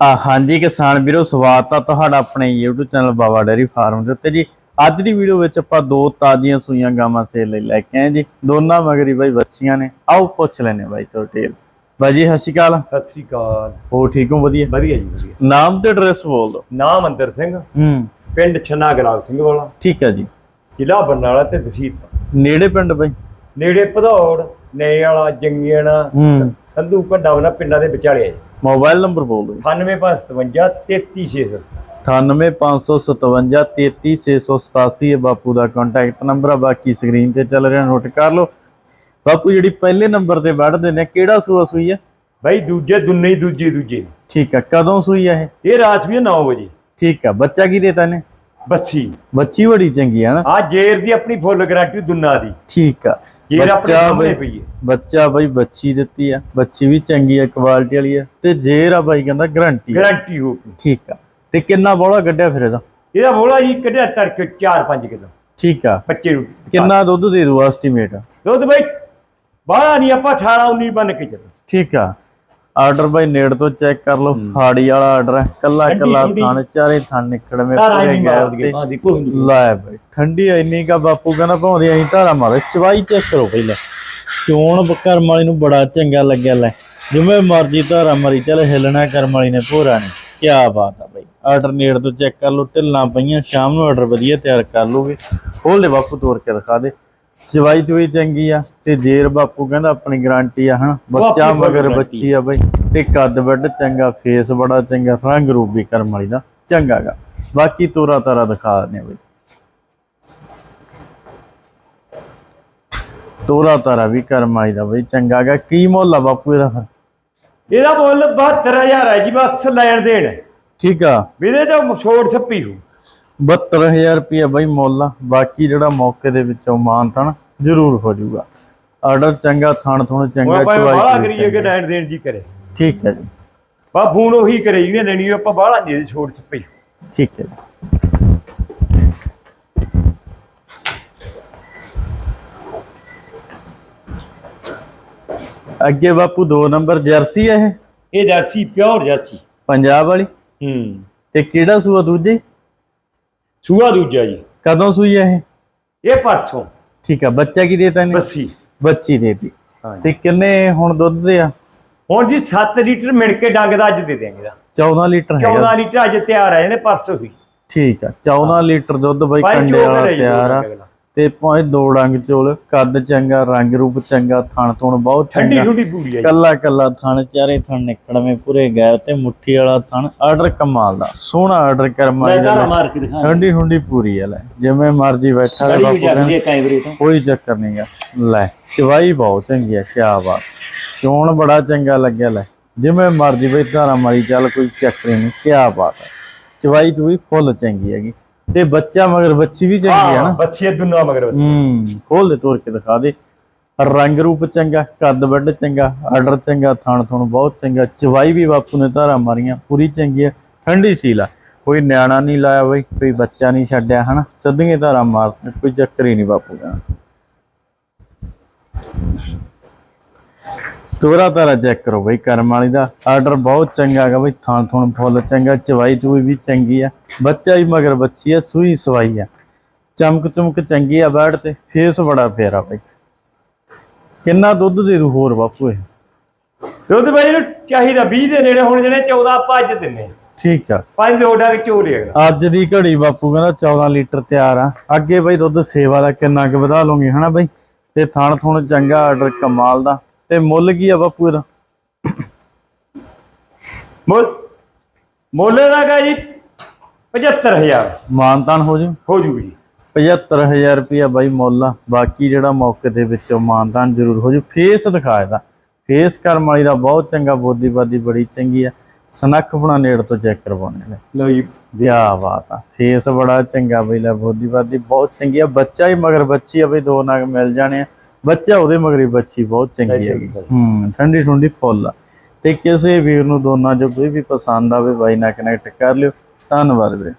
ਆ ਹਾਂਜੀ ਕਿਸਾਨ ਵੀਰੋ ਸਵਾਗਤ ਆ ਤੁਹਾਡਾ ਆਪਣੇ YouTube channel Baba dairy farm ਦੇ ਉੱਤੇ ਜੀ। ਅੱਜ ਦੀ ਵੀਡੀਓ ਵਿੱਚ ਆਪਾਂ ਦੋ ਤਾਜ਼ੀਆਂ ਸੂਈਆਂ ਗਾਵਾਂ ਸੇਲ ਲਈ ਲੈ ਕੇ ਆਏ ਜੀ। ਦੋਨਾਂ ਮਗਰੀ ਬਾਈ ਬੱਚੀਆਂ ਨੇ। ਆਓ ਪੁੱਛ ਲੈਨੇ ਬਾਈ ਤੋਂ ਡਿਟੇਲ ਬਾਈ ਜੀ ਸਤਿ ਸ਼੍ਰੀ ਅਕਾਲ। ਸਤਿ ਸ੍ਰੀ ਅਕਾਲ। ਹੋ ਠੀਕ ਹੋ? ਵਧੀਆ? ਵਧੀਆ ਜੀ ਵਧੀਆ। ਨਾਮ ਤੇ ਐਡਰੈਸ ਬੋਲ ਦਿਓ। ਨਾਮ ਅੰਦਰ ਸਿੰਘ। ਹੂੰ। ਪਿੰਡ ਛੰਨਾ ਗਲਾਬ ਸਿੰਘ ਵਾਲਾ। ਠੀਕ ਹੈ ਜੀ। ਜ਼ਿਲ੍ਹਾ ਬਰਨਾਲਾ ਤੇ ਤਹਿਸੀਲ। ਨੇੜੇ ਪਿੰਡ ਬਾਈ? ਨੇੜੇ ਭਦੌੜ ਨੇ ਵਾਲਾ ਜੰਗੀਆਣਾ ਹੂੰ। ਸੰਧੂ ਭੰਡਾਵਨਾ ਪਿੰਡਾਂ ਦੇ ਵਿਚਾਲੇ ਹੈ ਮੋਬਾਈਲ ਨੰਬਰ ਬੋਲ ਦਿਓ। 9557 33600 98557 33687 ਹੈ ਬਾਪੂ ਦਾ ਕੰਟੈਕਟ ਨੰਬਰ ਆ ਬਾਕੀ ਸਕਰੀਨ ਤੇ ਚੱਲ ਰਿਹਾ ਨੋਟ ਕਰ ਲਓ। ਬਾਪੂ ਜਿਹੜੀ ਪਹਿਲੇ ਨੰਬਰ ਤੇ ਵੜਦੇ ਨੇ ਕਿਹੜਾ ਸੂਆ ਸੂਈ ਹੈ? ਬਾਈ ਦੂਜੇ ਦੁੰਨੇ ਹੀ ਦੂਜੇ ਦੂਜੇ। ਠੀਕ ਆ ਕਦੋਂ ਸੂਈ ਆ ਇਹ? ਇਹ ਰਾਤ ਵੀ 9 ਵਜੇ। ਠੀਕ ਆ ਬੱਚਾ ਕੀ ਦੇਤਾ ਨੇ ਬੱਸੀ ਬੱਚੀ ਬੜੀ ਚੰਗੀ ਆ ਨਾ। ਆ ਜੇਰ ਦੀ ਆਪਣੀ ਫੁੱਲ ਗਾਰੰਟੀ ਦੁੰਨਾ ਦੀ। ਠੀਕ ਆ। ਜੇਰ ਆਪਣੇ ਬੱਚਾ ਸਾਹਮਣੇ ਬਈ ਪਈ ਹੈ। ਬੱਚਾ ਬਈ ਬੱਚੀ ਦਿੱਤੀ ਆ ਬੱਚੀ ਵੀ ਚੰਗੀ ਆ ਕੁਆਲਿਟੀ ਵਾਲੀ ਆ ਤੇ ਜੇਰ ਆ ਬਾਈ ਕਹਿੰਦਾ ਗਰੰਟੀ ਗਾਰੰਟੀ ਹੋ ਠੀਕ ਆ। ਤੇ ਕਿੰਨਾ ਬੋਲਾ ਕੱਢਿਆ ਫਿਰ ਇਹਦਾ? ਇਹਦਾ ਬੋਲਾ ਜੀ ਕੱਢਿਆ ਤੜਕੇ 4-5 ਕਿਲੋ। ਠੀਕ ਆ। ਬੱਚੇ ਨੂੰ ਕਿੰਨਾ ਦੁੱਧ ਦੇ ਦੂ ਐਸਟੀਮੇਟ ਦੁੱਧ ਬਾਈ ਬਾਹਲਾ ਨਹੀਂ ਆਪਾਂ 18 19 ਬਣ ਕੇ ਚੱਲੋ। ਠੀਕ ਆ। ਆਰਡਰ ਬਾਈ ਨੇੜ ਤੋਂ ਚੈੱਕ ਕਰ ਲਓ ਫਾੜੀ ਵਾਲਾ ਆਰਡਰ ਹੈ। ਕੱਲਾ ਕੱਲਾ। ਥਣ ਚਾਰੇ ਥਣ ਨਿਕੜਵੇਂ ਪੂਰੇ ਨਹੀਂ। ਲੈ ਬਈ ਠੰਡੀ ਇੰਨੀ ਕਾ ਬਾਪੂ ਕਹਿੰਦਾ ਭਾਉਂਦੇ ਅਸੀਂ ਧਾਰਾ ਮਾਰੇ ਚਵਾਈ ਚੈੱਕ ਕਰੋ ਪਹਿਲਾਂ ਚੋਣ ਕਰਮ ਵਾਲੀ ਨੂੰ ਬੜਾ ਚੰਗਾ ਲੱਗਿਆ ਲੈ। ਜਿਵੇਂ ਮਰਜ਼ੀ ਧਾਰਾ ਮਾਰੀ ਚੱਲ ਹਿਲਣਾ ਕਰਮ ਵਾਲੀ ਨੇ ਭੋਰਾ ਨੇ। ਕੀ ਬਾਤ ਆ ਬਈ। ਆਰਡਰ ਨੇੜ ਤੋਂ ਚੈੱਕ ਕਰ ਲਓ ਢਿੱਲਾਂ ਪਈਆਂ ਸ਼ਾਮ ਨੂੰ ਆਰਡਰ ਵਧੀਆ ਤਿਆਰ ਕਰ ਲੋਗੇ। ਖੋਲ ਦੇ ਬਾਪੂ ਤੋੜ ਕੇ ਦਿਖਾ ਦੇ। ਚਵਾਈ ਚੋਈ ਚੰਗੀ ਆ ਤੇ ਜੇਰ ਬਾਪੂ ਕਹਿੰਦਾ ਆਪਣੀ ਗਾਰੰਟੀ ਆ ਹਨਾ? ਬੱਚਾ ਮਗਰ ਬੱਚੀ ਆ ਬਈ। ਤੇ ਕੱਦ ਵੱਡ ਚੰਗਾ ਫੇਸ ਬੜਾ ਚੰਗਾ ਰੰਗ ਰੂਪ ਵੀ ਕਰਮ ਵਾਲੀ ਦਾ ਚੰਗਾਗਾ ਬਾਕੀ ਤੋਰਾ ਤਾਰਾ ਦਿਖਾ ਆ ਬਈ। ਤੋਰਾ ਤਾਰਾ ਵੀ ਕਰਮ ਵਾਲੀ ਦਾ ਬਈ ਚੰਗਾਗਾ ਕੀ ਮੁੱਲ ਆ ਬਾਪੂ ਇਹਦਾ ਫਿਰ? ਇਹਦਾ ਮੁੱਲ 72000 ਹੈ ਜੀ ਬਸ ਲੈਣ ਦੇਣ। ਠੀਕ ਆ। ਵੀਰੇ ਤਾਂ ਛੋੜ ਛੱਪੀ ਹੋ 72000 ਰੁਪਏ ਬਈ ਮੁੱਲ ਆ। ਬਾਕੀ ਜਿਹੜਾ ਮੌਕੇ ਦੇ ਵਿੱਚੋਂ ਮਾਨ ਤਣ ਜ਼ਰੂਰ ਹੋ ਜਾਊਗਾ। ਆਰਡਰ ਚੰਗਾ ਥਣ ਥੁਣ ਚੰਗਾ ਆਪਾਂ ਚਵਾਈ ਬਾਹਲਾ ਕਰੀਏ ਕਿ। ਲੈਣ ਦੇਣ ਜੀ ਕਰੇ। ਠੀਕ ਹੈ ਜੀ। ਬਾ ਫੋਨ ਉਹੀ ਕਰੇ ਜਿਹਨੇ ਲੈਣੀ ਆਪਾਂ ਬਾਹਲਾ ਨਹੀਂ ਛੋੜ ਛੱਪੀ। ਠੀਕ ਹੈ ਅੱਗੇ ਬਾਪੂ 2 ਨੰਬਰ ਜਰਸੀ ਹੈ ਇਹ? ਇਹ ਜਾਚੀ ਪਿਓਰ ਜਾਚੀ ਪੰਜਾਬ ਵਾਲੀ? ਹੂੰ। ਤੇ ਕਿਹੜਾ ਸੂਆ ਦੂਜੇ? ਸੂਆ ਦੂਜਾ ਜੀ। ਕਦੋਂ ਸੂਈ ਹੈ ਇਹ? ਇਹ ਪਰਸੋਂ। ਠੀਕ ਆ ਬੱਚਾ ਕੀ ਦੇਤਾ ਨੇ ਬੱਸੀ। ਬੱਚੀ ਦੇਤੀ। ਤੇ ਕਿੰਨੇ ਹੁਣ ਦੁੱਧ ਦੇ ਆ? ਹੁਣ ਜੀ 7 ਲੀਟਰ ਮਿਣ ਕੇ ਡੰਗ ਦਾ ਅੱਜ ਦੇ ਦਿਆਂਗੇ ਦਾ 14 ਲੀਟਰ ਹੈਗਾ। 14 ਲੀਟਰ ਅੱਜ ਤਿਆਰ ਹੈ ਇਹਨੇ ਪਰਸੋਂ ਹੀ। ਠੀਕ ਆ 14 ਲੀਟਰ ਦੁੱਧ ਬਈ ਕੰਡੇ ਵਾਲਾ ਤਿਆਰ ਆ। ਤੇ ਭਾਵੇਂ ਦੋ ਡੰਗ ਚੋਲ ਕੱਦ ਚੰਗਾ ਰੰਗ ਰੂਪ ਚੰਗਾ ਥਣ ਥੁਣ ਬਹੁਤ ਠੰਡੀ ਚੰਗਾ। ਠੰਡੀ ਪੂਰੀ ਹੈ। ਕੱਲਾ ਕੱਲਾ ਥਣ ਚਾਰੇ ਥਣ ਨਿਕੜਵੇਂ ਪੂਰੇ ਗਏ ਤੇ ਮੁੱਠੀ ਵਾਲਾ ਥਣ ਆਰਡਰ ਕਮਾਲ ਦਾ। ਸੋਹਣਾ ਆਰਡਰ ਕਰਮਾ ਠੰਡੀ ਠੰਡੀ ਪੂਰੀ ਆ ਲੈ। ਜਿਵੇਂ ਮਰਜ਼ੀ ਬੈਠਾ ਬੜੀ ਬਾਪੂ ਕੋਈ ਚੱਕਰ ਨਹੀਂਗਾ ਲੈ ਚਵਾਈ ਬਹੁਤ ਚੰਗੀ ਆ ਕਿਆ ਬਾਤ। ਚੋਣ ਬੜਾ ਚੰਗਾ ਲੱਗਿਆ ਲੈ। ਜਿਵੇਂ ਮਰਜ਼ੀ ਬਈ ਧਾਰਾ ਮਾਰੀ ਚੱਲ ਕੋਈ ਚੱਕਰ ਨਹੀਂ ਕਿਆ ਬਾਤ ਹੈ ਚਵਾਈ ਤੋਂ ਵੀ ਫੁੱਲ ਚੰਗੀ ਹੈਗੀ। ਤੇ ਬੱਚਾ ਮਗਰ ਬੱਚੀ ਵੀ ਚੰਗੀ ਹੈ ਨਾ। ਬੱਚੀ ਦੁਨਾ ਮਗਰ ਬੱਚੀ ਹੂੰ। ਖੋਲ ਦੇ ਤੋੜ ਕੇ ਦਿਖਾ ਦੇ। ਰੰਗ ਰੂਪ ਚੰਗਾ ਕੱਦ ਵੱਡ ਚੰਗਾ ਆਰਡਰ ਚੰਗਾ ਥਣ ਥਣ ਬਹੁਤ ਚੰਗਾ। ਚਵਾਈ ਵੀ ਬਾਪੂ ਨੇ ਧਾਰਾ ਮਾਰੀਆਂ ਪੂਰੀ ਚੰਗੀ ਹੈ ਠੰਡੀ ਸੀਲ ਆ। ਕੋਈ ਨਿਆਣਾ ਨਹੀਂ ਲਾਇਆ ਬਈ ਕੋਈ ਬੱਚਾ ਨਹੀਂ ਛੱਡਿਆ ਹਨਾ? ਸਿੱਧੀਆਂ ਧਾਰਾ ਮਾਰ ਕੋਈ ਚੱਕਰ ਹੀ ਨਹੀਂ ਬਾਪੂ ਦਾ। ਤੋਰਾ ਤਾਰਾ ਚੈੱਕ ਕਰੋ ਬਈ ਕਰਮ ਵਾਲੀ ਦਾ ਆਰਡਰ ਬਹੁਤ ਚੰਗਾ ਹੈਗਾ ਬਈ ਥਾਂ ਥੁਣ ਫੁੱਲ ਚੰਗਾ ਚਵਾਈ ਚੂਈ ਵੀ ਚੰਗੀ ਆ। ਬੱਚਾ ਹੀ ਮਗਰ ਬੱਚੀ ਆ ਸੂਈ ਸਵਾਈ ਆ। ਚਮਕ ਚਮਕ ਚੰਗੀ ਆ ਬੈਡ ਤੇ ਫੇਸ ਬੜਾ ਫੇਰਾ ਬਈ। ਕਿੰਨਾ ਦੁੱਧ ਦੇ ਰੂ ਹੋਰ ਬਾਪੂ ਇਹ। ਦੁੱਧ ਬਾਈ ਨੂੰ ਚਾਹੀਦਾ 20 ਦੇ ਨੇੜੇ ਹੁਣ ਜਿਹੜੇ 14 ਆਪਾਂ ਅੱਜ ਦਿੰਨੇ। ਠੀਕ ਆ। ਪੰਜ ਲੋਡਾ ਵਿੱਚ ਚੋ ਲਿਆ ਅੱਜ ਦੀ ਘੜੀ ਬਾਪੂ ਕਹਿੰਦਾ 14 ਲੀਟਰ ਤਿਆਰ ਆ। ਅੱਗੇ ਬਈ ਦੁੱਧ ਸੇਵਾ ਦਾ ਕਿੰਨਾ ਕੁ ਵਧਾ ਲਓਗੇ ਹਨਾ ਬਈ? ਤੇ ਥਣ ਥੁਣ ਚੰਗਾ ਆਰਡਰ ਕਮਾਲ ਦਾ। ਤੇ ਮੁੱਲ ਕੀ ਆ ਬਾਪੂ ਇਹਦਾ? ਮੁੱਲ ਮੁੱਲ ਦਾ ਗਾ ਜੀ 75000 ਮਾਨਤਾਨ ਹੋ ਜੂ? ਹੋ ਜੂ। ਜੀ 75000 ਰੁਪਇਆ ਬਾਈ ਮੁੱਲ ਆ। ਬਾਕੀ ਜਿਹੜਾ ਮੌਕੇ ਦੇ ਵਿੱਚੋਂ ਮਾਨਤਾਨ ਜ਼ਰੂਰ ਹੋ ਜੂ। ਫੇਸ ਦਿਖਾ ਇਹਦਾ। ਫੇਸ ਕਰਮ ਵਾਲੀ ਦਾ ਬਹੁਤ ਚੰਗਾ ਬੋਦੀ ਬਾਦੀ ਬੜੀ ਚੰਗੀ ਆ। ਸਨੱਖ ਬਣਾ ਨੇੜ ਤੋਂ ਚੈੱਕ ਕਰਵਾਉਣੇ ਨੇ। ਲਓ ਜੀ। ਕਿਆ ਬਾਤ ਆ। ਫੇਸ ਬੜਾ ਚੰਗਾ ਬਈ ਲੈ ਬੋਦੀ ਬਾਦੀ ਬਹੁਤ ਚੰਗੀ ਆ। ਬੱਚਾ ਹੀ ਮਗਰ ਬੱਚੀ ਆ ਬਈ ਦੋ ਨਗ ਮਿਲ ਜਾਣੇ ਆ। ਬੱਚਾ ਉਹਦੇ ਮਗਰੀ ਬੱਚੀ ਬਹੁਤ ਚੰਗੀ ਹੈਗੀ। ਹੂੰ ਠੰਡੀ ਠੰਡੀ ਫੁੱਲ ਆ। ਤੇ ਕਿਸੇ ਵੀਰ ਨੂੰ ਦੋਨਾਂ ਚੋਂ ਕੋਈ ਵੀ ਪਸੰਦ ਆਵੇ ਬਾਈ ਨਾਲ ਕਨੈਕਟ ਕਰ ਲਿਓ। ਧੰਨਵਾਦ ਵੀਰੇ।